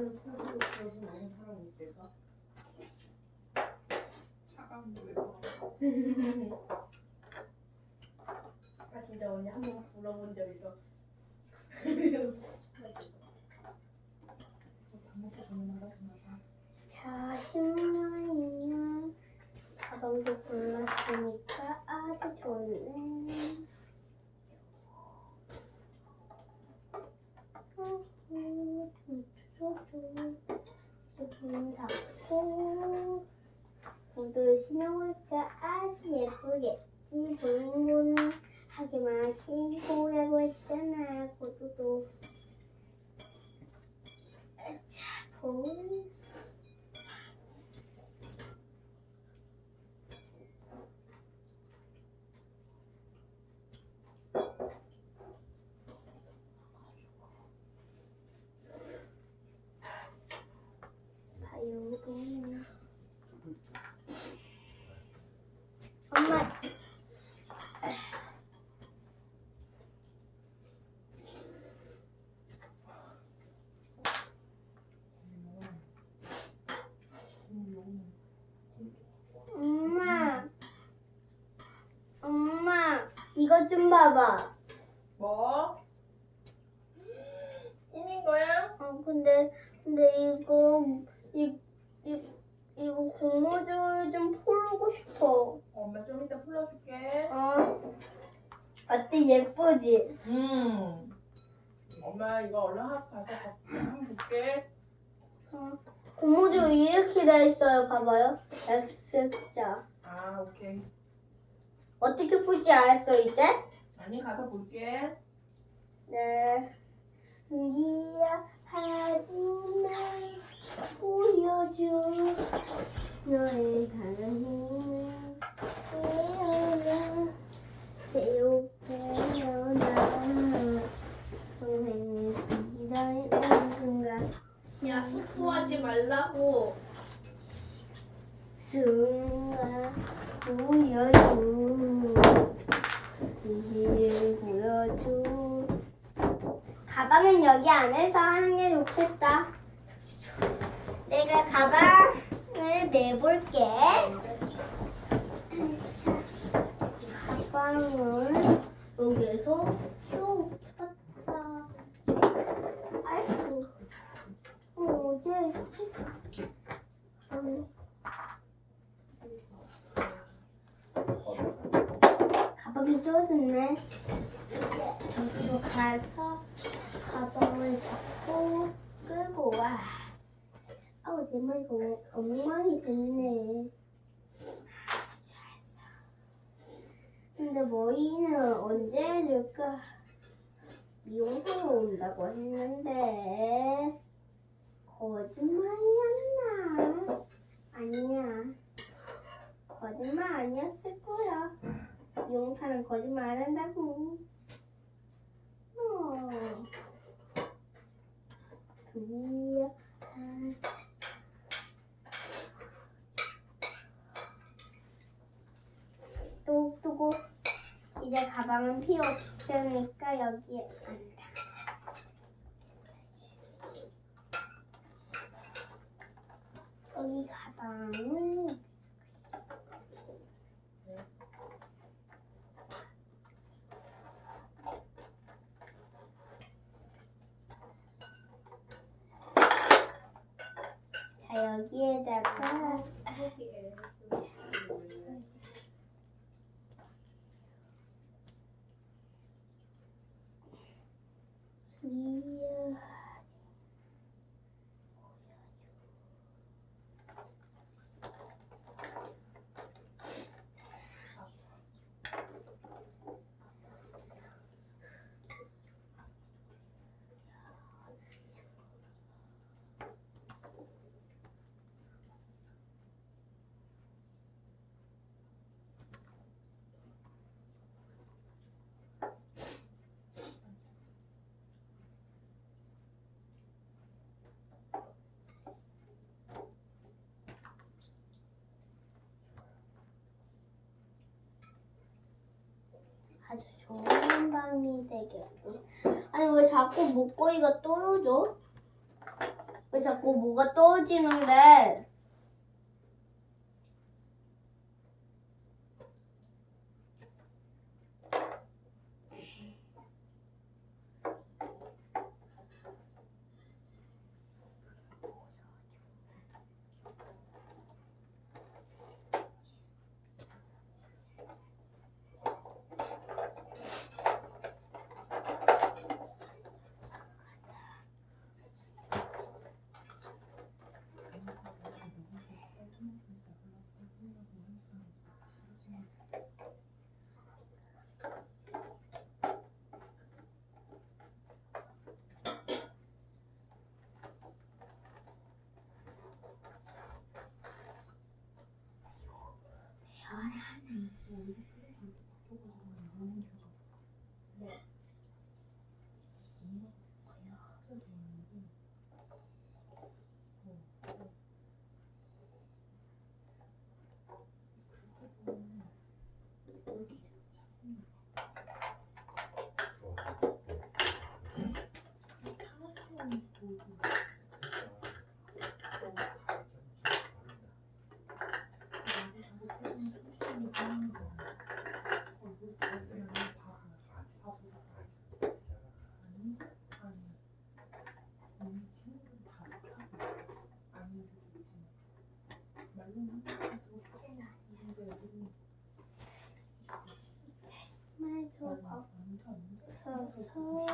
물에는 콩콩이 들어서 많은 사람이 있을까? 차가운 물에 넣어. 아 진짜 언니 한 번 불러본 적 있어. 밥 먹고 전화하지 마. 자, 10만이면 가방도 골랐으니까 아주 좋네. 문 닫고 구두 신어볼까? 아주 예쁘겠지? 보는 거는 하기만 신고 오라고 했잖아. 구두도. 자 볼. 봐요, 보면. 엄마, 엄마, 엄마, 이것 좀 봐봐. 뭐? 꾸민 거야? 아, 근데, 근데 이거, 이, 이, 이거 고무줄 좀 풀고 싶어. 엄마 좀 이따 풀어줄게. 어. 어때, 예쁘지? 음. 엄마 이거 얼른 학 가서 한번 볼게. 어. 고무줄 이렇게 돼 있어요. 봐봐요. X자. 아 오케이. 어떻게 풀지 알았어, 이제? 아니 가서 볼게. 네. 이야, 사진을 보여줘. 너의 가는 힘을 깨어나. 새우깨어나. 동생을 기다리는 순간. 야 스포하지 말라고. 순간 보여줘. 이를 보여줘. 가방은 여기 안에서 하는 게 좋겠다. 내가 가방을 내볼게. 가방을 여기에서 쭉 쳤다. 아이고. 어, 어디에 있지? 음. 떨어졌네. 저기로 가서 가방을 잡고 끌고 와. 아우 내 머리가 엉망이 됐네. 잘했어. 근데 머리는 언제 해줄까? 미용사로 온다고 했는데 거짓말이었나? 아니야. 거짓말 아니었을 거야. 용사는 거짓말 안 한다고. 어. 아. 또 두고 이제 가방은 필요 없으니까 여기에 앉아. 7 defa 좋은 밤이 되겠군. 아니 왜 자꾸 목걸이가 떨어져? 왜 자꾸 뭐가 떨어지는데? Mm-hmm. 买个，曹操。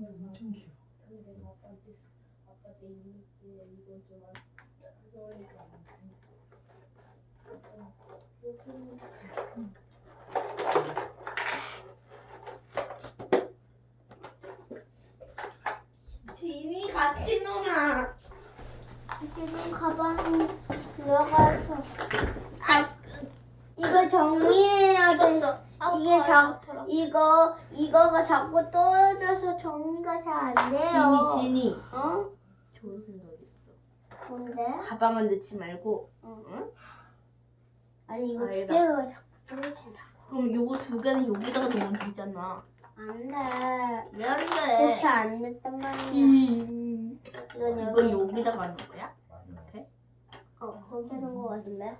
엄청 귀여워. 근데 내가 아빠한테 아빠 내 이미지에 이거 좀 안- 아빠 그렇게 했는데 지니 같이 놀아. 지금 가방이 들어가서 아 이거 정리해야 돼. 이게 자 이거 이거가 자꾸 떨어져서 정리가 잘 안 돼요. 지니 지니 어? 좋은 생각 있어 뭔데? 가방은 넣지 말고 아니 이거 두 아니다. 개가 자꾸 떨어진다. 그럼 요거 두 개는 여기다가 놓으면 되잖아 안 돼. 왜안 그렇게 돼? 안 됐단 말이야. 이- 이건 이건 여기 여기다가 하는 거야? 어 거기 하는 거 같은데.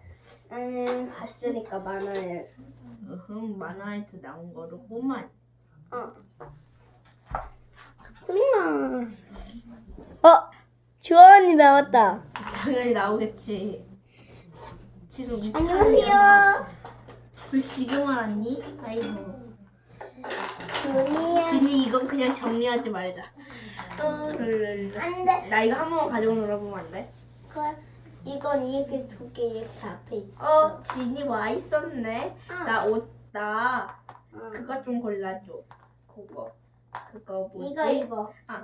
나는 봤으니까 만화를. 으흠 만화에서 나온 거로구만 엄마. 어, 주아 언니 나왔다. 당연히 나오겠지 지금 이 안녕하세요. 왜 지금 알았니? 아이고 준이야. 지니 이건 그냥 정리하지 말자 어, 룰룰룰. 안 돼. 나 이거 한 번만 가지고 놀아보면 안 돼? 그 이건 이렇게 두 개 이렇게 앞에 있어. 어 지니 와 있었네 아, 나 옷 나 어. 그거 좀 골라줘 그거 그거 뭐지? 이거 이거. 아.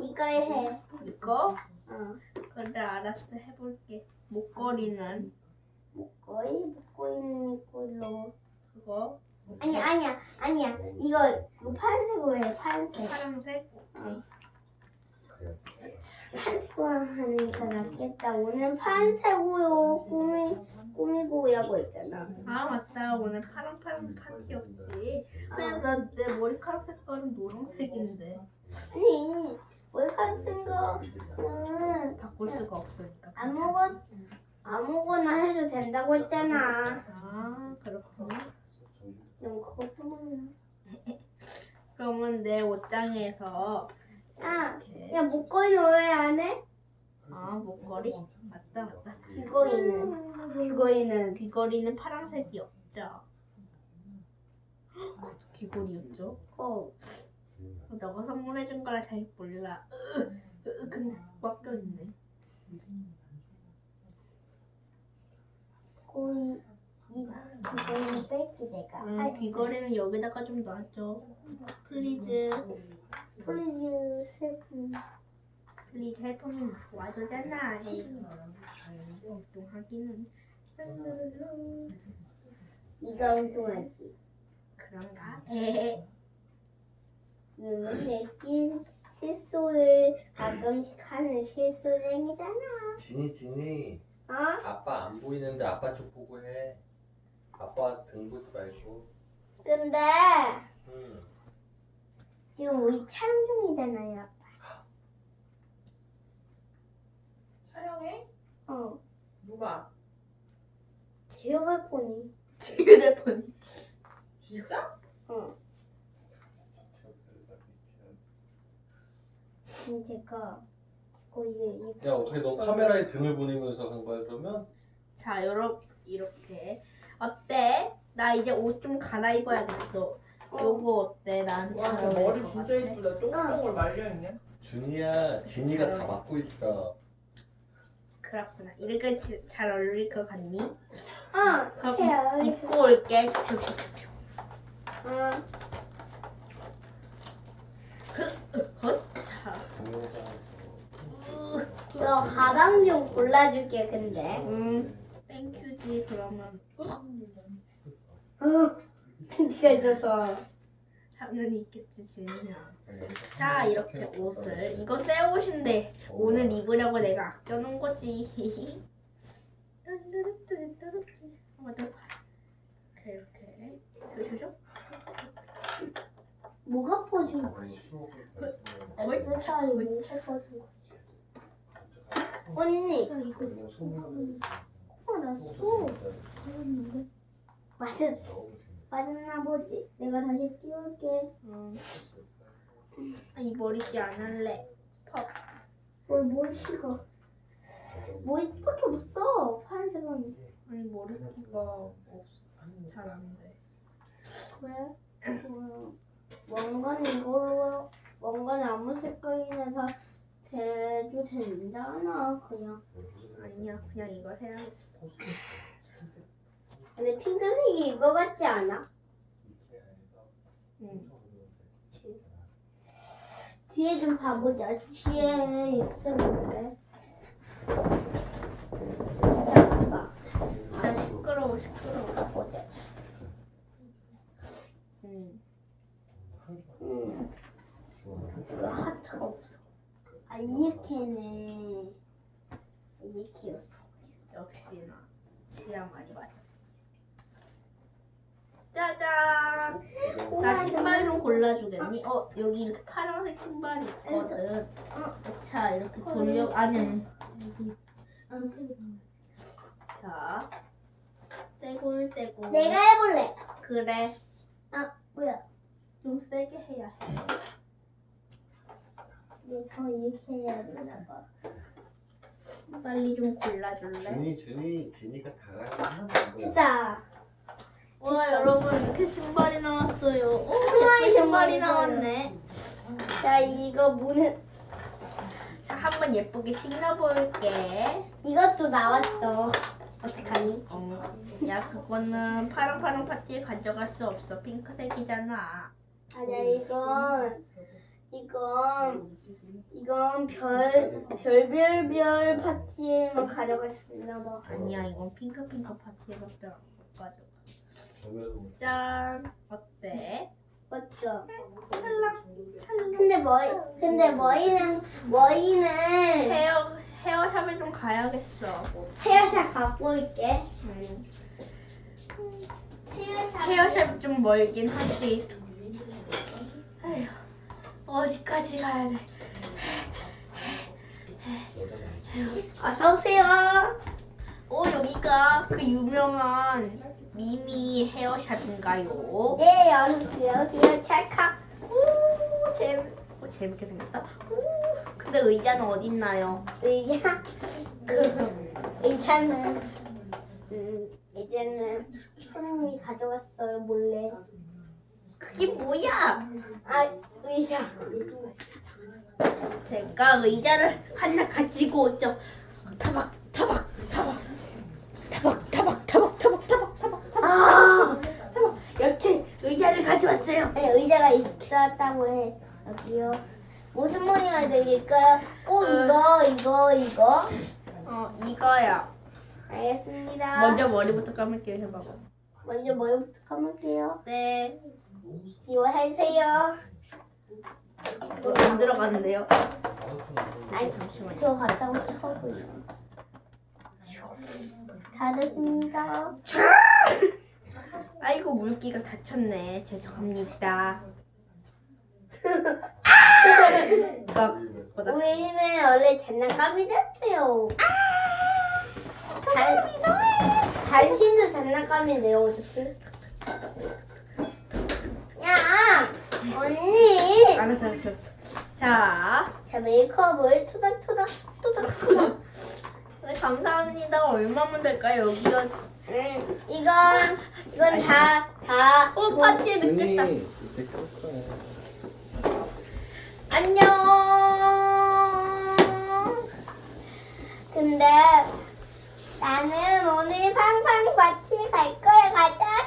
이거 해. 이거? 어. 그래 알았어 해볼게 목걸이는 목걸이 목걸이는 이걸로. 그거 아니 아니야 아니야 이거 이거 파란색으로 해 파란색. 파란색 파란색 으로 하니까 낫겠다. 오늘 파란색으로 꾸미 꾸미고 오라고 했잖아. 아 맞다 오늘 파랑 파랑 파티였지 근데 나내 머리카락 색깔은 노란색인데 아니 머리카락 쓴 거는 바꿀 수가 없으니까 아무거 아무거나 해도 된다고 했잖아. 아 그렇구나 넌 그것도 몰라. 그러면 내 옷장에서 아, 야 목걸이 왜안 해? 아 목걸이 맞다 맞다 귀걸이는 귀걸이는 귀걸이는 파란색이 없죠 그것도 귀걸이였죠 어. 너가 선물해준 거라 잘 몰라 으, 으, 근데 꽉 껴 있네 거의 이거는 뺄게 내가. 음, 할 귀걸이는 여기다가 좀 놔줘. 플리즈. 플리즈 슬픈. 플리즈 해보면 와줘잖아. 엉뚱하기는. 네가 엉뚱하지. 그런가? 에헤. 너는 내긴 실수를 가끔씩 하는 실수쟁이잖아. 진이 진이 어? 아빠 안 보이는데 아빠 쪽 보고 해 아빠 등 보지 말고 근데 응 지금 우리 촬영 중이잖아요. 촬영해? 어. 누가? 제 휴대폰이. 휴대폰. 진짜? 어. 지금 제가 거의 이야 어떻게 너 카메라에 등을 보내면서 한 거야 그러면? 자, 여러분 이렇게 어때? 나 이제 옷 좀 갈아입어야겠어. 요거 어때? 나한테 와, 잘너 어울릴 머리 것 진짜 같아? 예쁘다. 똥똥을 말려있네. 준이야 진이가 다 맡고 있어 그렇구나. 이렇게 지- 잘 어울릴 것 같니? 아, 그럼 제가 입고 올게. 아, 헛. 자, 동영상 너 가방 좀 골라줄게 근데. 음, 땡큐지 그러면 어, 네가 있어서. 당연히 있겠지 진이야. 자 이렇게 옷을 이거 새 옷인데 오늘 입으려고 내가 아껴놓은 거지. 한번 더. 이렇게 이렇게 주셔. 뭐가 퍼진 거지? 어이? 뭐가 퍼진 거지? 언니, 이거 알았어. 맞았, 맞았나 보지. 내가 다시 띄울게. 음. 아, 이 머리띠 안 할래. 뭘 머리가 머리밖에 없어. 파란색은 아니 머리띠가. 잘안 돼. 왜? 그 왕관은 이걸로 왕관에 아무 색깔이나 다 대도 된잖아. 그냥. 아니야 그냥 이걸 해야겠어. 근데 핑크색이 이거 같지 않아? 응. 뒤에 좀 봐보자. 뒤에 있었는데. 자, 봐봐. 아 시끄러워 시끄러워. 봐보자. 응. 음. 이거 하트가 없어. 아, 이렇게네. 이렇게였어. 역시나 지하 말이 맞아. 짜잔. 나 신발 좀 골라주겠니? 어 여기 이렇게 파란색 신발이 있거든. 자 이렇게 돌려 아니 아니 자 떼골 떼골. 내가 해볼래. 그래 뭐야? 좀 세게 해야 해. 내가 이렇게 해야 되나 봐. 빨리 좀 골라줄래? 준이 준이 진이가 다가가 하나도 안 보여 됐다. 와 여러분 이렇게 신발이 나왔어요. 오 예쁜 신발이 나왔네. 자, 이거 문은 자 한번 예쁘게 신어볼게. 이것도 나왔어. 어떡하니? 어, 야 그거는 파랑 파랑 파티에 가져갈 수 없어. 핑크색이잖아. 아니야, 이건 이건 이건 별 별별별 파티에만 가져갈 수 있나 봐. 아니야 이건 핑크 핑크 파티에밖에 못 가져가. 짠 어때? 맞죠? 찰랑 찰랑. 근데 머리 근데 머리는 머리는 헤어 헤어샵에 좀 가야겠어. 헤어샵 갖고 올게. 음, 헤어샵 헤어샵 좀 멀긴 하지. 에휴 어디까지 가야 돼? 어서 오세요. 오 여기가 그 유명한 미미 헤어샵인가요? 네, 오세요. 오세요. 찰칵. 오 재밌 오, 재밌게 생겼다. 오 근데 의자는 어디 있나요? 의자. 그 의자는 음 이제는 손님이 가져왔어요 몰래. 그게 뭐야? 아 의자. 제가 의자를 하나 가지고 오죠. 있었다고 해. 여기요. 무슨 머리 만들릴까요? 꼭 이거, 이거, 이거. 어 이거야. 알겠습니다. 먼저 머리부터 감을게요. 해봐봐. 먼저 머리부터 감을게요. 네. 이거 하세요. 어, 안 들어가는데요. 아니, 잠시만요. 저 같이 한번 쳐보요. 다 됐습니다. 아이고 물기가 다쳤네. 죄송합니다. 이거 보다 우리는 원래 장난감이 됐어요. 단, 단신도 장난감인데요, 어떻게? 야, 언니. 알았어 알았어. 알았어. 자, 자, 메이크업을 토닥토닥, 토닥토닥. 네, 감사합니다. 얼마면 될까요? 여기요. 음, 이건, 이건 다, 다. 어 파티에 늦겠다. 이제 끌 거야. 안녕. 근데 나는 오늘 팡팡 파티 갈 거야. 가자.